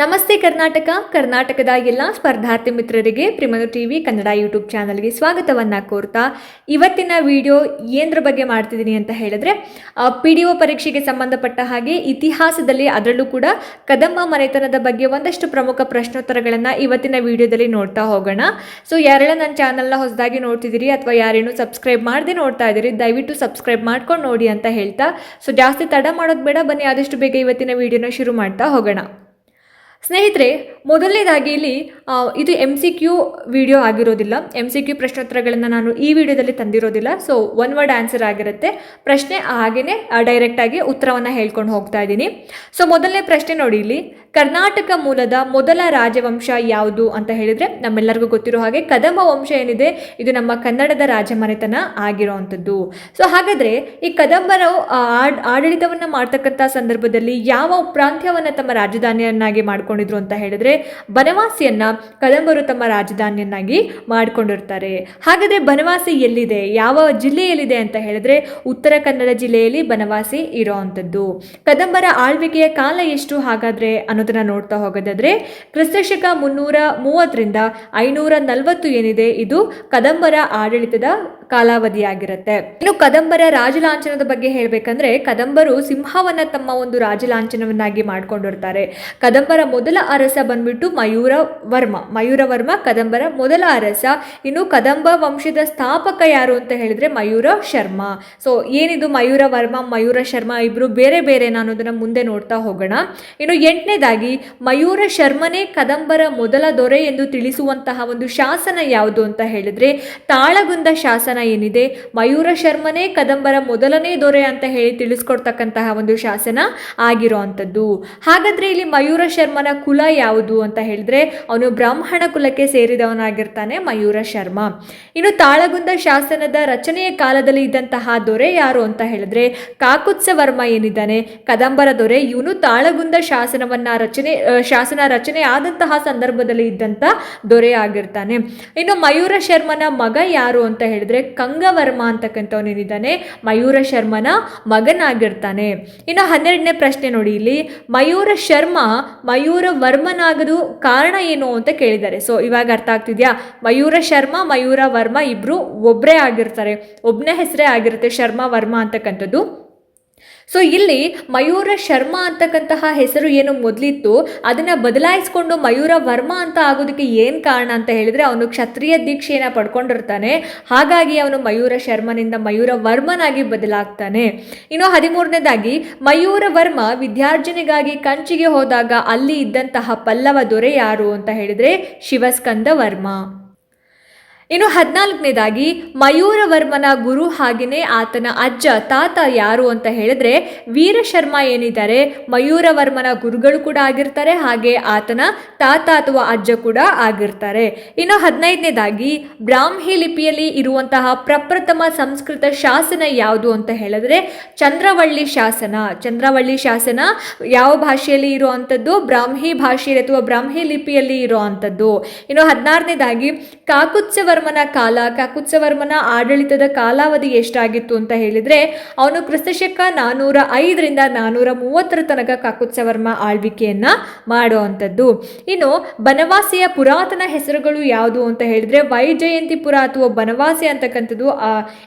ನಮಸ್ತೆ ಕರ್ನಾಟಕ. ಕರ್ನಾಟಕದ ಎಲ್ಲ ಸ್ಪರ್ಧಾರ್ಥಿ ಮಿತ್ರರಿಗೆ ಪ್ರಿಮನು ಟಿವಿ ಕನ್ನಡ ಯೂಟ್ಯೂಬ್ ಚಾನಲ್ಗೆ ಸ್ವಾಗತವನ್ನು ಕೋರ್ತಾ ಇವತ್ತಿನ ವಿಡಿಯೋ ಏನರ ಬಗ್ಗೆ ಮಾಡ್ತಿದ್ದೀನಿ ಅಂತ ಹೇಳಿದ್ರೆ ಪಿ ಡಿ ಒ ಪರೀಕ್ಷೆಗೆ ಸಂಬಂಧಪಟ್ಟ ಹಾಗೆ ಇತಿಹಾಸದಲ್ಲಿ ಅದರಲ್ಲೂ ಕೂಡ ಕದಂಬ ಮನೆತನದ ಬಗ್ಗೆ ಒಂದಷ್ಟು ಪ್ರಮುಖ ಪ್ರಶ್ನೋತ್ತರಗಳನ್ನು ಇವತ್ತಿನ ವಿಡಿಯೋದಲ್ಲಿ ನೋಡ್ತಾ ಹೋಗೋಣ. ಸೊ ಯಾರೆಲ್ಲ ನನ್ನ ಚಾನಲ್ನ ಹೊಸದಾಗಿ ನೋಡ್ತಿದ್ದೀರಿ ಅಥವಾ ಯಾರೇನು ಸಬ್ಸ್ಕ್ರೈಬ್ ಮಾಡದೆ ನೋಡ್ತಾ ಇದ್ದೀರಿ, ದಯವಿಟ್ಟು ಸಬ್ಸ್ಕ್ರೈಬ್ ಮಾಡ್ಕೊಂಡು ನೋಡಿ ಅಂತ ಹೇಳ್ತಾ. ಸೊ ಜಾಸ್ತಿ ತಡ ಮಾಡೋದು ಬೇಡ, ಬನ್ನಿ ಆದಷ್ಟು ಬೇಗ ಇವತ್ತಿನ ವಿಡಿಯೋನ ಶುರು ಮಾಡ್ತಾ ಹೋಗೋಣ. ಸ್ನೇಹಿತರೆ, ಮೊದಲನೇದಾಗಿ ಇಲ್ಲಿ ಇದು ಎಂ ಸಿ ಕ್ಯೂ ವಿಡಿಯೋ ಆಗಿರೋದಿಲ್ಲ. ಎಂ ಸಿ ಕ್ಯೂ ಪ್ರಶ್ನೋತ್ತರಗಳನ್ನು ನಾನು ಈ ವಿಡಿಯೋದಲ್ಲಿ ತಂದಿರೋದಿಲ್ಲ. ಸೊ ಒನ್ ವರ್ಡ್ ಆನ್ಸರ್ ಆಗಿರುತ್ತೆ. ಪ್ರಶ್ನೆ ಹಾಗೆಯೇ ಡೈರೆಕ್ಟಾಗಿ ಉತ್ತರವನ್ನು ಹೇಳ್ಕೊಂಡು ಹೋಗ್ತಾ ಇದ್ದೀನಿ. ಸೊ ಮೊದಲನೇ ಪ್ರಶ್ನೆ ನೋಡಿ ಇಲ್ಲಿ. ಕರ್ನಾಟಕ ಮೂಲದ ಮೊದಲ ರಾಜವಂಶ ಯಾವುದು ಅಂತ ಹೇಳಿದರೆ, ನಮ್ಮೆಲ್ಲರಿಗೂ ಗೊತ್ತಿರೋ ಹಾಗೆ ಕದಂಬ ವಂಶ ಏನಿದೆ, ಇದು ನಮ್ಮ ಕನ್ನಡದ ರಾಜಮನೆತನ ಆಗಿರೋವಂಥದ್ದು. ಸೊ ಹಾಗಾದರೆ ಈ ಕದಂಬರು ಆಡ್- ಆಡಳಿತವನ್ನ ಮಾಡ್ತಕ್ಕಂಥ ಸಂದರ್ಭದಲ್ಲಿ ಯಾವ ಪ್ರಾಂತ್ಯವನ್ನು ತಮ್ಮ ರಾಜಧಾನಿಯನ್ನಾಗಿ ಮಾಡ್ಕೊಂಡಿದ್ರು ಅಂತ ಹೇಳಿದ್ರೆ ಬನವಾಸಿಯನ್ನ ಕದಂಬರು ತಮ್ಮ ರಾಜಧಾನಿಯನ್ನಾಗಿ ಮಾಡ್ಕೊಂಡಿರ್ತಾರೆ. ಹಾಗಾದ್ರೆ ಬನವಾಸಿ ಎಲ್ಲಿದೆ? ಯಾವ ಜಿಲ್ಲೆಯಲ್ಲಿದೆ ಅಂತ ಹೇಳಿದ್ರೆ ಉತ್ತರ ಕನ್ನಡ ಜಿಲ್ಲೆಯಲ್ಲಿ ಬನವಾಸಿ ಇರೋವಂಥದ್ದು ಕದಂಬರ ಆಳ್ವಿಕೆಯ ಕಾಲ ಎಷ್ಟು ಹಾಗಾದ್ರೆ ಅನ್ನೋದನ್ನ ನೋಡ್ತಾ ಹೋಗೋದಾದ್ರೆ ಕ್ರಿಸ್ತಶಕ ಮುನ್ನೂರ ಮೂವತ್ತರಿಂದ ಐನೂರ ನಲವತ್ತು ಏನಿದೆ? ಇದು ಕದಂಬರ ಆಡಳಿತದ ಕಾಲಾವಧಿಯಾಗಿರುತ್ತೆ. ಇನ್ನು ಕದಂಬರ ರಾಜಲಾಂಛನದ ಬಗ್ಗೆ ಹೇಳ್ಬೇಕಂದ್ರೆ ಕದಂಬರು ಸಿಂಹವನ್ನ ತಮ್ಮ ಒಂದು ರಾಜಲಾಂಛನವನ್ನಾಗಿ ಮಾಡ್ಕೊಂಡಿರ್ತಾರೆ. ಕದಂಬರ ಮೊದಲ ಅರಸ ಬಂದ್ಬಿಟ್ಟು ಮಯೂರ ವರ್ಮ ಮಯೂರ ವರ್ಮ ಕದಂಬರ ಮೊದಲ ಅರಸ. ಇನ್ನು ಕದಂಬ ವಂಶದ ಸ್ಥಾಪಕ ಯಾರು ಅಂತ ಹೇಳಿದ್ರೆ ಮಯೂರ ಶರ್ಮ. ಸೊ ಏನಿದು ಮಯೂರ ವರ್ಮ ಮಯೂರ ಶರ್ಮ ಇಬ್ರು ಬೇರೆ ಬೇರೆ ನಾನು ಅದನ್ನ ಮುಂದೆ ನೋಡ್ತಾ ಹೋಗೋಣ. ಇನ್ನು ಎಂಟನೇದಾಗಿ, ಮಯೂರ ಶರ್ಮನೇ ಕದಂಬರ ಮೊದಲ ದೊರೆ ಎಂದು ತಿಳಿಸುವಂತಹ ಒಂದು ಶಾಸನ ಯಾವುದು ಅಂತ ಹೇಳಿದ್ರೆ ತಾಳಗುಂದ ಶಾಸನ ಏನಿದೆ? ಮಯೂರ ಶರ್ಮನೇ ಕದಂಬರ ಮೊದಲನೇ ದೊರೆ ಅಂತ ಹೇಳಿ ತಿಳಿಸ್ಕೊಡ್ತಕ್ಕಂತಹ ಒಂದು ಶಾಸನ ಆಗಿರುವಂಥದ್ದು ಹಾಗಾದ್ರೆ ಇಲ್ಲಿ ಮಯೂರ ಶರ್ಮನ ಕುಲ ಯಾವುದು ಅಂತ ಹೇಳಿದ್ರೆ, ಅವನು ಬ್ರಾಹ್ಮಣ ಕುಲಕ್ಕೆ ಸೇರಿದವನಾಗಿರ್ತಾನೆ ಮಯೂರ ಶರ್ಮ. ಇನ್ನು ತಾಳಗುಂದ ಶಾಸನದ ರಚನೆಯ ಕಾಲದಲ್ಲಿ ಇದ್ದಂತಹ ದೊರೆ ಯಾರು ಅಂತ ಹೇಳಿದ್ರೆ ಕಾಕುತ್ಸ ವರ್ಮ ಏನಿದ್ದಾನೆ? ಕದಂಬರ ದೊರೆ ಇವನು ತಾಳಗುಂದ ಶಾಸನವನ್ನ ರಚನೆ ಶಾಸನ ರಚನೆ ಆದಂತಹ ಸಂದರ್ಭದಲ್ಲಿ ಇದ್ದಂತ ದೊರೆ ಆಗಿರ್ತಾನೆ. ಇನ್ನು ಮಯೂರ ಶರ್ಮನ ಮಗ ಯಾರು ಅಂತ ಹೇಳಿದ್ರೆ ಕಂಗವರ್ಮ ಅಂತಕ್ಕಂಥವನೇನಿದ್ದಾನೆ? ಮಯೂರ ಶರ್ಮನ ಮಗನಾಗಿರ್ತಾನೆ. ಇನ್ನು ಹನ್ನೆರಡನೇ ಪ್ರಶ್ನೆ ನೋಡಿ ಇಲ್ಲಿ. ಮಯೂರ ಶರ್ಮ ಮಯೂರ ವರ್ಮನಾಗದು ಕಾರಣ ಏನು ಅಂತ ಕೇಳಿದ್ದಾರೆ. ಸೊ ಇವಾಗ ಅರ್ಥ ಆಗ್ತಿದ್ಯಾ? ಮಯೂರ ಶರ್ಮ ಮಯೂರ ವರ್ಮ ಇಬ್ರು ಒಬ್ಬರೇ ಆಗಿರ್ತಾರೆ. ಒಬ್ಬನೇ ಹೆಸರೇ ಆಗಿರುತ್ತೆ ಶರ್ಮ, ವರ್ಮ ಅಂತಕ್ಕಂಥದ್ದು. ಸೊ ಇಲ್ಲಿ ಮಯೂರ ಶರ್ಮಾ ಅಂತಕ್ಕಂತಹ ಹೆಸರು ಏನು ಮೊದಲಿತ್ತು, ಅದನ್ನು ಬದಲಾಯಿಸ್ಕೊಂಡು ಮಯೂರ ವರ್ಮ ಅಂತ ಆಗೋದಕ್ಕೆ ಏನು ಕಾರಣ ಅಂತ ಹೇಳಿದರೆ, ಅವನು ಕ್ಷತ್ರಿಯ ದೀಕ್ಷೆಯನ್ನು ಪಡ್ಕೊಂಡಿರ್ತಾನೆ. ಹಾಗಾಗಿ ಅವನು ಮಯೂರ ಶರ್ಮನಿಂದ ಮಯೂರ ವರ್ಮನಾಗಿ ಬದಲಾಗ್ತಾನೆ. ಇನ್ನು ಹದಿಮೂರನೇದಾಗಿ, ಮಯೂರ ವರ್ಮ ವಿದ್ಯಾರ್ಜನೆಗಾಗಿ ಕಂಚಿಗೆ ಹೋದಾಗ ಅಲ್ಲಿ ಇದ್ದಂತಹ ಪಲ್ಲವ ದೊರೆ ಯಾರು ಅಂತ ಹೇಳಿದರೆ, ಶಿವಸ್ಕಂದ ವರ್ಮ. ಇನ್ನು ಹದಿನಾಲ್ಕನೇದಾಗಿ, ಮಯೂರವರ್ಮನ ಗುರು ಹಾಗೆಯೇ ಆತನ ಅಜ್ಜ, ತಾತ ಯಾರು ಅಂತ ಹೇಳಿದ್ರೆ, ವೀರಶರ್ಮ ಏನಿದ್ದಾರೆ, ಮಯೂರವರ್ಮನ ಗುರುಗಳು ಕೂಡ ಆಗಿರ್ತಾರೆ, ಹಾಗೆ ಆತನ ತಾತ ಅಥವಾ ಅಜ್ಜ ಕೂಡ ಆಗಿರ್ತಾರೆ. ಇನ್ನು ಹದಿನೈದನೇದಾಗಿ, ಬ್ರಾಹ್ಮಿ ಲಿಪಿಯಲ್ಲಿ ಇರುವಂತಹ ಪ್ರಪ್ರಥಮ ಸಂಸ್ಕೃತ ಶಾಸನ ಯಾವುದು ಅಂತ ಹೇಳಿದ್ರೆ, ಚಂದ್ರವಳ್ಳಿ ಶಾಸನ. ಚಂದ್ರವಳ್ಳಿ ಶಾಸನ ಯಾವ ಭಾಷೆಯಲ್ಲಿ ಇರುವಂಥದ್ದು? ಬ್ರಾಹ್ಮಿ ಭಾಷೆಯಲ್ಲಿ ಅಥವಾ ಬ್ರಾಹ್ಮಿ ಲಿಪಿಯಲ್ಲಿ ಇರುವಂಥದ್ದು. ಇನ್ನು ಹದಿನಾರನೇದಾಗಿ ಕಾಕುತ್ಸವರ್ಮನ ಕಾಲ, ಕಾಕುತ್ಸವರ್ಮನ ಆಡಳಿತದ ಕಾಲಾವಧಿ ಎಷ್ಟಾಗಿತ್ತು ಅಂತ ಹೇಳಿದ್ರೆ, ಅವನು ಕ್ರಿಸ್ತಶಕ ನಾನೂರ ಐದರಿಂದ ನಾನೂರ ಮೂವತ್ತರ ತನಕ ಕಾಕುತ್ಸವರ್ಮ ಆಳ್ವಿಕೆಯನ್ನ ಮಾಡುವಂಥದ್ದು ಇನ್ನು ಬನವಾಸಿಯ ಪುರಾತನ ಹೆಸರುಗಳು ಯಾವುದು ಅಂತ ಹೇಳಿದ್ರೆ ವೈಜಯಂತಿಪುರ ಅಥವಾ ಬನವಾಸಿ ಅಂತಕ್ಕಂಥದ್ದು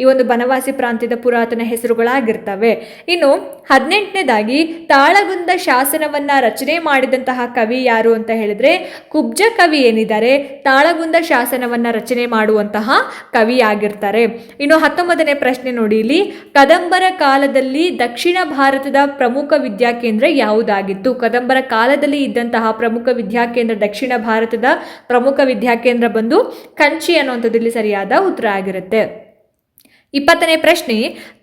ಈ ಒಂದು ಬನವಾಸಿ ಪ್ರಾಂತ್ಯದ ಪುರಾತನ ಹೆಸರುಗಳಾಗಿರ್ತವೆ. ಇನ್ನು ಹದಿನೆಂಟನೇದಾಗಿ ತಾಳಗುಂದ ಶಾಸನವನ್ನ ರಚನೆ ಮಾಡಿದಂತಹ ಕವಿ ಯಾರು ಅಂತ ಹೇಳಿದ್ರೆ ಕುಬ್ಜ ಕವಿ ಏನಿದ್ದಾರೆ, ತಾಳಗುಂದ ಶಾಸನವನ್ನ ರಚನೆ ಮಾಡುವಂತಹ ಕವಿ ಆಗಿರ್ತಾರೆ ಇನ್ನು ಹತ್ತೊಂಬತ್ತನೇ ಪ್ರಶ್ನೆ ನೋಡಿ ಇಲ್ಲಿ, ಕದಂಬರ ಕಾಲದಲ್ಲಿ ದಕ್ಷಿಣ ಭಾರತದ ಪ್ರಮುಖ ವಿದ್ಯಾಕೇಂದ್ರ ಯಾವುದಾಗಿತ್ತು? ಕದಂಬರ ಕಾಲದಲ್ಲಿ ಇದ್ದಂತಹ ಪ್ರಮುಖ ವಿದ್ಯಾಕೇಂದ್ರ, ದಕ್ಷಿಣ ಭಾರತದ ಪ್ರಮುಖ ವಿದ್ಯಾಕೇಂದ್ರ ಬಂದು ಕಂಚಿ ಅನ್ನುವಂಥದ್ದು ಇಲ್ಲಿ ಸರಿಯಾದ ಉತ್ತರ ಆಗಿರುತ್ತೆ. ಇಪ್ಪತ್ತನೇ ಪ್ರಶ್ನೆ,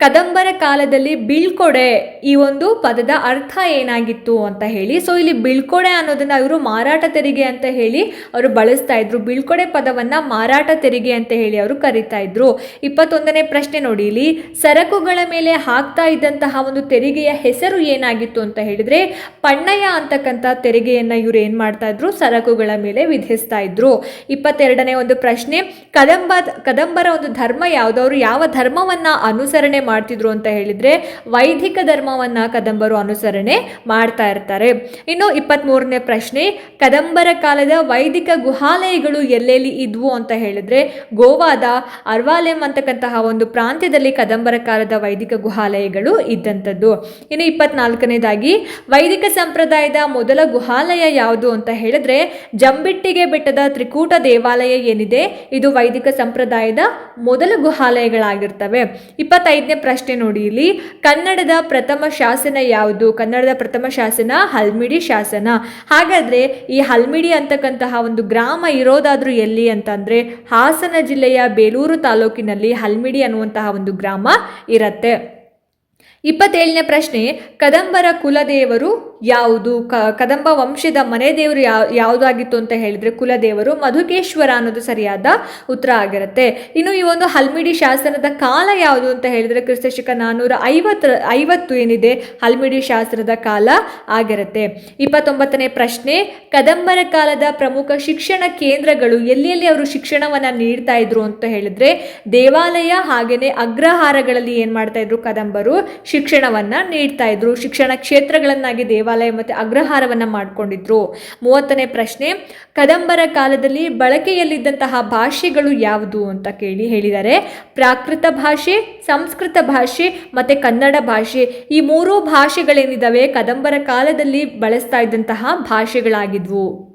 ಕದಂಬರ ಕಾಲದಲ್ಲಿ ಬೀಳ್ಕೊಡೆ ಈ ಒಂದು ಪದದ ಅರ್ಥ ಏನಾಗಿತ್ತು ಅಂತ ಹೇಳಿ. ಸೊ ಇಲ್ಲಿ ಬೀಳ್ಕೊಡೆ ಅನ್ನೋದನ್ನ ಇವರು ಮಾರಾಟ ತೆರಿಗೆ ಅಂತ ಹೇಳಿ ಅವರು ಬಳಸ್ತಾ ಇದ್ರು. ಬೀಳ್ಕೊಡೆ ಪದವನ್ನ ಮಾರಾಟ ತೆರಿಗೆ ಅಂತ ಹೇಳಿ ಅವರು ಕರಿತಾ ಇದ್ರು. ಇಪ್ಪತ್ತೊಂದನೇ ಪ್ರಶ್ನೆ ನೋಡಿ, ಇಲ್ಲಿ ಸರಕುಗಳ ಮೇಲೆ ಹಾಕ್ತಾ ಇದ್ದಂತಹ ಒಂದು ತೆರಿಗೆಯ ಹೆಸರು ಏನಾಗಿತ್ತು ಅಂತ ಹೇಳಿದ್ರೆ, ಪಣ್ಣಯ್ಯ ಅಂತಕ್ಕಂಥ ತೆರಿಗೆಯನ್ನ ಇವರು ಏನ್ ಮಾಡ್ತಾ ಇದ್ರು? ಸರಕುಗಳ ಮೇಲೆ ವಿಧಿಸ್ತಾ ಇದ್ರು. ಇಪ್ಪತ್ತೆರಡನೇ ಒಂದು ಪ್ರಶ್ನೆ ಕದಂಬ ಕದಂಬರ ಒಂದು ಧರ್ಮ ಯಾವುದು? ಅವರು ಯಾವ ಧರ್ಮವನ್ನ ಅನುಸರಣೆ ಮಾಡ್ತಿದ್ರು ಅಂತ ಹೇಳಿದ್ರೆ ವೈದಿಕ ಧರ್ಮವನ್ನ ಕದಂಬರು ಅನುಸರಣೆ ಮಾಡ್ತಾ ಇರ್ತಾರೆ. ಇನ್ನು ಇಪ್ಪತ್ತ್ಮೂರನೇ ಪ್ರಶ್ನೆ, ಕದಂಬರ ಕಾಲದ ವೈದಿಕ ಗುಹಾಲಯಗಳು ಎಲ್ಲೆಲ್ಲಿ ಇದ್ವು ಅಂತ ಹೇಳಿದ್ರೆ ಗೋವಾದ ಅರ್ವಾಲೆಂ ಅಂತಕ್ಕಂತಹ ಒಂದು ಪ್ರಾಂತ್ಯದಲ್ಲಿ ಕದಂಬರ ಕಾಲದ ವೈದಿಕ ಗುಹಾಲಯಗಳು ಇದ್ದಂಥದ್ದು. ಇನ್ನು ಇಪ್ಪತ್ನಾಲ್ಕನೇದಾಗಿ, ವೈದಿಕ ಸಂಪ್ರದಾಯದ ಮೊದಲ ಗುಹಾಲಯ ಯಾವುದು ಅಂತ ಹೇಳಿದ್ರೆ ಜಂಬಿಟ್ಟಿಗೆ ಬೆಟ್ಟದ ತ್ರಿಕೂಟ ದೇವಾಲಯ ಏನಿದೆ, ಇದು ವೈದಿಕ ಸಂಪ್ರದಾಯದ ಮೊದಲ ಗುಹಾಲಯಗಳಾಗಿರ್ತವೆ ಇಪ್ಪತ್ತೈದನೇ ಪ್ರಶ್ನೆ ನೋಡಿ ಇಲ್ಲಿ. ಕನ್ನಡದ ಪ್ರಥಮ ಶಾಸನ ಯಾವುದು? ಕನ್ನಡದ ಪ್ರಥಮ ಶಾಸನ ಹಲ್ಮಿಡಿ ಶಾಸನ. ಹಾಗಾದ್ರೆ ಈ ಹಲ್ಮಿಡಿ ಅಂತಕ್ಕಂತಹ ಒಂದು ಗ್ರಾಮ ಇರೋದಾದ್ರೂ ಎಲ್ಲಿ ಅಂತಂದ್ರೆ ಹಾಸನ ಜಿಲ್ಲೆಯ ಬೇಲೂರು ತಾಲೂಕಿನಲ್ಲಿ ಹಲ್ಮಿಡಿ ಅನ್ನುವಂತಹ ಒಂದು ಗ್ರಾಮ ಇರತ್ತೆ. ಇಪ್ಪತ್ತೇಳನೇ ಪ್ರಶ್ನೆ, ಕದಂಬರ ಕುಲದೇವರು ಯಾವುದು? ಕ, ಕದಂಬ ವಂಶದ ಮನೆ ದೇವರು ಯಾವ ಯಾವುದಾಗಿತ್ತು ಅಂತ ಹೇಳಿದ್ರೆ ಕುಲದೇವರು ಮಧುಕೇಶ್ವರ ಅನ್ನೋದು ಸರಿಯಾದ ಉತ್ತರ ಆಗಿರುತ್ತೆ. ಇನ್ನು ಈ ಒಂದು ಹಲ್ಮಿಡಿ ಶಾಸನದ ಕಾಲ ಯಾವುದು ಅಂತ ಹೇಳಿದ್ರೆ ಕ್ರಿಸ್ತಶಕ ನಾನ್ನೂರ ಐವತ್ತರ, ಐವತ್ತು ಏನಿದೆ? ಹಲ್ಮಿಡಿ ಶಾಸ್ತ್ರದ ಕಾಲ ಆಗಿರುತ್ತೆ. ಇಪ್ಪತ್ತೊಂಬತ್ತನೇ ಪ್ರಶ್ನೆ, ಕದಂಬರ ಕಾಲದ ಪ್ರಮುಖ ಶಿಕ್ಷಣ ಕೇಂದ್ರಗಳು ಎಲ್ಲೆಲ್ಲಿ ಎಲ್ಲಿ ಅವರು ಶಿಕ್ಷಣವನ್ನ ನೀಡ್ತಾ ಇದ್ರು ಅಂತ ಹೇಳಿದ್ರೆ ದೇವಾಲಯ ಹಾಗೇನೆ ಅಗ್ರಹಾರಗಳಲ್ಲಿ ಏನ್ ಮಾಡ್ತಾ ಇದ್ರು? ಕದಂಬರು ಶಿಕ್ಷಣವನ್ನ ನೀಡ್ತಾ ಇದ್ರು. ಶಿಕ್ಷಣ ಕ್ಷೇತ್ರಗಳನ್ನಾಗಿ ದೇವಾಲಯ ಮತ್ತೆ ಅಗ್ರಹಾರವನ್ನ ಮಾಡ್ಕೊಂಡಿದ್ರು. ಮೂವತ್ತನೇ ಪ್ರಶ್ನೆ, ಕದಂಬರ ಕಾಲದಲ್ಲಿ ಬಳಕೆಯಲ್ಲಿದ್ದಂತಹ ಭಾಷೆಗಳು ಯಾವುದು ಅಂತ ಕೇಳಿ ಹೇಳಿದ್ದಾರೆ ಪ್ರಾಕೃತ ಭಾಷೆ, ಸಂಸ್ಕೃತ ಭಾಷೆ ಮತ್ತೆ ಕನ್ನಡ ಭಾಷೆ ಈ ಮೂರೂ ಭಾಷೆಗಳೇನಿದ್ದಾವೆ ಕದಂಬರ ಕಾಲದಲ್ಲಿ ಬಳಸ್ತಾ ಇದ್ದಂತಹ ಭಾಷೆಗಳಾಗಿದ್ವು.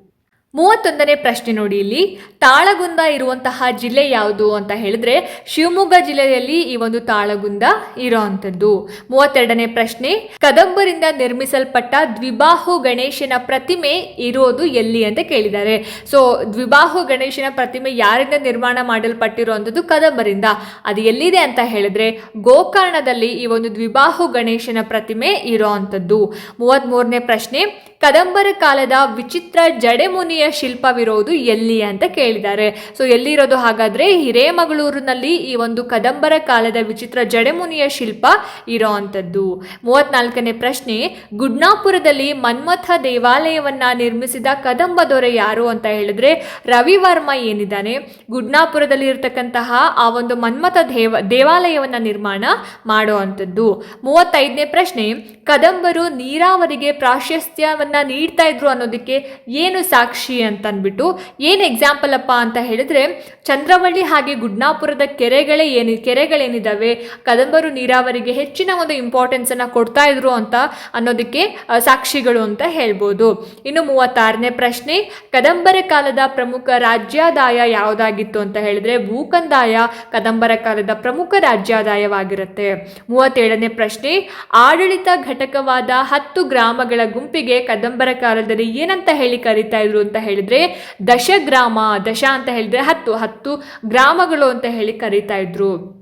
ಮೂವತ್ತೊಂದನೇ ಪ್ರಶ್ನೆ ನೋಡಿ ಇಲ್ಲಿ. ತಾಳಗುಂದ ಇರುವಂತಹ ಜಿಲ್ಲೆ ಯಾವುದು ಅಂತ ಹೇಳಿದ್ರೆ ಶಿವಮೊಗ್ಗ ಜಿಲ್ಲೆಯಲ್ಲಿ ಈ ಒಂದು ತಾಳಗುಂದ ಇರೋವಂಥದ್ದು ಮೂವತ್ತೆರಡನೇ ಪ್ರಶ್ನೆ, ಕದಂಬರಿಂದ ನಿರ್ಮಿಸಲ್ಪಟ್ಟ ದ್ವಿಬಾಹು ಗಣೇಶನ ಪ್ರತಿಮೆ ಇರೋದು ಎಲ್ಲಿ ಅಂತ ಕೇಳಿದ್ದಾರೆ. ಸೊ ದ್ವಿಬಾಹು ಗಣೇಶನ ಪ್ರತಿಮೆ ಯಾರಿಂದ ನಿರ್ಮಾಣ ಮಾಡಲ್ಪಟ್ಟಿರುವಂಥದ್ದು ಕದಂಬರಿಂದ. ಅದು ಎಲ್ಲಿದೆ ಅಂತ ಹೇಳಿದ್ರೆ ಗೋಕರ್ಣದಲ್ಲಿ ಈ ಒಂದು ದ್ವಿಬಾಹು ಗಣೇಶನ ಪ್ರತಿಮೆ ಇರೋವಂಥದ್ದು ಮೂವತ್ತ್ಮೂರನೇ ಪ್ರಶ್ನೆ ಕದಂಬರ ಕಾಲದ ವಿಚಿತ್ರ ಜಡೆಮುನಿಯ ಶಿಲ್ಪವಿರೋದು ಎಲ್ಲಿ ಅಂತ ಕೇಳಿದ್ದಾರೆ. ಸೊ ಎಲ್ಲಿರೋದು ಹಾಗಾದ್ರೆ ಹಿರೇಮಗಳೂರಿನಲ್ಲಿ ಈ ಒಂದು ಕದಂಬರ ಕಾಲದ ವಿಚಿತ್ರ ಜಡೆಮುನಿಯ ಶಿಲ್ಪ ಇರೋವಂಥದ್ದು ಮೂವತ್ನಾಲ್ಕನೇ ಪ್ರಶ್ನೆ, ಗುಡ್ನಾಪುರದಲ್ಲಿ ಮನ್ಮಥ ದೇವಾಲಯವನ್ನ ನಿರ್ಮಿಸಿದ ಕದಂಬ ದೊರೆ ಯಾರು ಅಂತ ಹೇಳಿದ್ರೆ ರವಿವರ್ಮ ಏನಿದ್ದಾನೆ. ಗುಡ್ನಾಪುರದಲ್ಲಿ ಇರತಕ್ಕಂತಹ ಆ ಒಂದು ಮನ್ಮಥ ದೇವ, ದೇವಾಲಯವನ್ನ ನಿರ್ಮಾಣ ಮಾಡುವಂಥದ್ದು ಮೂವತ್ತೈದನೇ ಪ್ರಶ್ನೆ, ಕದಂಬರು ನೀರಾವರಿಗೆ ಪ್ರಾಶಸ್ತ್ಯವನ್ನ ನೀಡ್ತಾ ಇದ್ರು ಅನ್ನೋದಕ್ಕೆ ಏನು ಸಾಕ್ಷಿ ಅಂತ ಅಂದ್ಬಿಟ್ಟು ಏನು ಎಕ್ಸಾಂಪಲ್ ಅಪ್ಪ ಅಂತ ಹೇಳಿದ್ರೆ, ಚಂದ್ರವಳ್ಳಿ ಹಾಗೆ ಗುಡ್ನಾಪುರದ ಕೆರೆಗಳೇ ಏನು, ಕೆರೆಗಳೇನಿದಾವೆ, ಕದಂಬರು ನೀರಾವರಿಗೆ ಹೆಚ್ಚಿನ ಒಂದು ಇಂಪಾರ್ಟೆನ್ಸ್ ಅನ್ನ ಕೊಡ್ತಾ ಇದ್ರು ಅಂತ ಅನ್ನೋದಕ್ಕೆ ಸಾಕ್ಷಿಗಳು ಅಂತ ಹೇಳ್ಬೋದು. ಇನ್ನು ಮೂವತ್ತಾರನೇ ಪ್ರಶ್ನೆ, ಕದಂಬರ ಕಾಲದ ಪ್ರಮುಖ ರಾಜ್ಯಾದಾಯ ಯಾವುದಾಗಿತ್ತು ಅಂತ ಹೇಳಿದ್ರೆ, ಭೂಕಂದಾಯ ಕದಂಬರ ಕಾಲದ ಪ್ರಮುಖ ರಾಜ್ಯಾದಾಯವಾಗಿರುತ್ತೆ. ಮೂವತ್ತೇಳನೇ ಪ್ರಶ್ನೆ, ಆಡಳಿತ ಘಟಕವಾದ ಹತ್ತು ಗ್ರಾಮಗಳ ಗುಂಪಿಗೆ ಕದಂಬರ ಕಾಲದಲ್ಲಿ ಏನಂತ ಹೇಳಿ ಕರೀತಾ ಇದ್ರು ಅಂತ ಹೇಳಿದ್ರೆ ದಶಗ್ರಾಮ, ದಶ ಅಂತ ಹೇಳಿದ್ರೆ ಹತ್ತು ಹತ್ತು ಗ್ರಾಮಗಳು ಅಂತ ಹೇಳಿ ಕರೀತಾ ಇದ್ರು.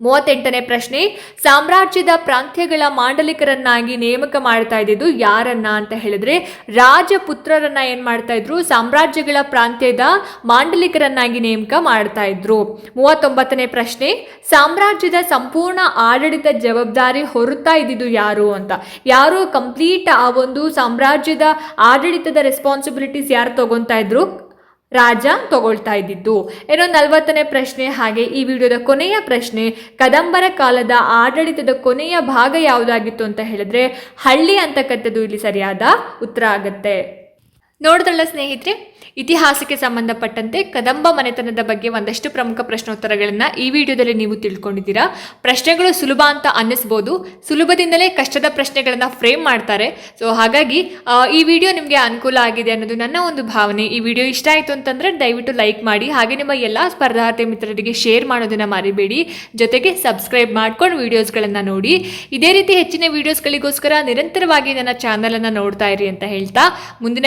ಮೂವತ್ತೆಂಟನೇ ಪ್ರಶ್ನೆ, ಸಾಮ್ರಾಜ್ಯದ ಪ್ರಾಂತ್ಯಗಳ ಮಾಂಡಲಿಕರನ್ನಾಗಿ ನೇಮಕ ಮಾಡ್ತಾ ಇದ್ದಿದ್ದು ಯಾರನ್ನ ಅಂತ ಹೇಳಿದ್ರೆ, ರಾಜಪುತ್ರರನ್ನ ಏನ್ ಮಾಡ್ತಾ ಇದ್ರು, ಸಾಮ್ರಾಜ್ಯಗಳ ಪ್ರಾಂತ್ಯದ ಮಾಂಡಲಿಕರನ್ನಾಗಿ ನೇಮಕ ಮಾಡ್ತಾ ಇದ್ರು. ಮೂವತ್ತೊಂಬತ್ತನೇ ಪ್ರಶ್ನೆ, ಸಾಮ್ರಾಜ್ಯದ ಸಂಪೂರ್ಣ ಆಡಳಿತ ಜವಾಬ್ದಾರಿ ಹೊರತಾ ಇದ್ದಿದ್ದು ಯಾರು ಅಂತ. ಯಾರು ಕಂಪ್ಲೀಟ್ ಆ ಒಂದು ಸಾಮ್ರಾಜ್ಯದ ಆಡಳಿತದ ರೆಸ್ಪಾನ್ಸಿಬಿಲಿಟೀಸ್ ಯಾರು ತಗೊಂತಾ ಇದ್ರು? ರಾಜ ತಗೊಳ್ತಾ ಇದ್ದಿದ್ದು. ಏನೋ ನಲವತ್ತನೇ ಪ್ರಶ್ನೆ, ಹಾಗೆ ಈ ವಿಡಿಯೋದ ಕೊನೆಯ ಪ್ರಶ್ನೆ, ಕದಂಬರ ಕಾಲದ ಆಡಳಿತದ ಕೊನೆಯ ಭಾಗ ಯಾವುದಾಗಿತ್ತು ಅಂತ ಹೇಳಿದ್ರೆ ಹಳ್ಳಿ ಅಂತಕ್ಕಂಥದ್ದು ಇಲ್ಲಿ ಸರಿಯಾದ ಉತ್ತರ ಆಗತ್ತೆ. ನೋಡಿದ್ರಲ್ಲ ಸ್ನೇಹಿತರೆ, ಇತಿಹಾಸಕ್ಕೆ ಸಂಬಂಧಪಟ್ಟಂತೆ ಕದಂಬ ಮನೆತನದ ಬಗ್ಗೆ ಒಂದಷ್ಟು ಪ್ರಮುಖ ಪ್ರಶ್ನೋತ್ತರಗಳನ್ನು ಈ ವಿಡಿಯೋದಲ್ಲಿ ನೀವು ತಿಳ್ಕೊಂಡಿದ್ದೀರಾ? ಪ್ರಶ್ನೆಗಳು ಸುಲಭ ಅಂತ ಅನ್ನಿಸ್ಬೋದು. ಸುಲಭದಿಂದಲೇ ಕಷ್ಟದ ಪ್ರಶ್ನೆಗಳನ್ನು ಫ್ರೇಮ್ ಮಾಡ್ತಾರೆ. ಸೊ ಹಾಗಾಗಿ ಈ ವಿಡಿಯೋ ನಿಮಗೆ ಅನುಕೂಲ ಆಗಿದೆ ಅನ್ನೋದು ನನ್ನ ಒಂದು ಭಾವನೆ. ಈ ವಿಡಿಯೋ ಇಷ್ಟ ಆಯಿತು ಅಂತಂದರೆ ದಯವಿಟ್ಟು ಲೈಕ್ ಮಾಡಿ, ಹಾಗೆ ನಿಮ್ಮ ಎಲ್ಲ ಸ್ಪರ್ಧಾರ್ಥಿ ಮಿತ್ರರಿಗೆ ಶೇರ್ ಮಾಡೋದನ್ನು ಮರಿಬೇಡಿ. ಜೊತೆಗೆ ಸಬ್ಸ್ಕ್ರೈಬ್ ಮಾಡ್ಕೊಂಡು ವೀಡಿಯೋಸ್ಗಳನ್ನು ನೋಡಿ. ಇದೇ ರೀತಿ ಹೆಚ್ಚಿನ ವಿಡಿಯೋಸ್ಗಳಿಗೋಸ್ಕರ ನಿರಂತರವಾಗಿ ನನ್ನ ಚಾನಲನ್ನು ನೋಡ್ತಾ ಇರಿ ಅಂತ ಹೇಳ್ತಾ ಮುಂದಿನ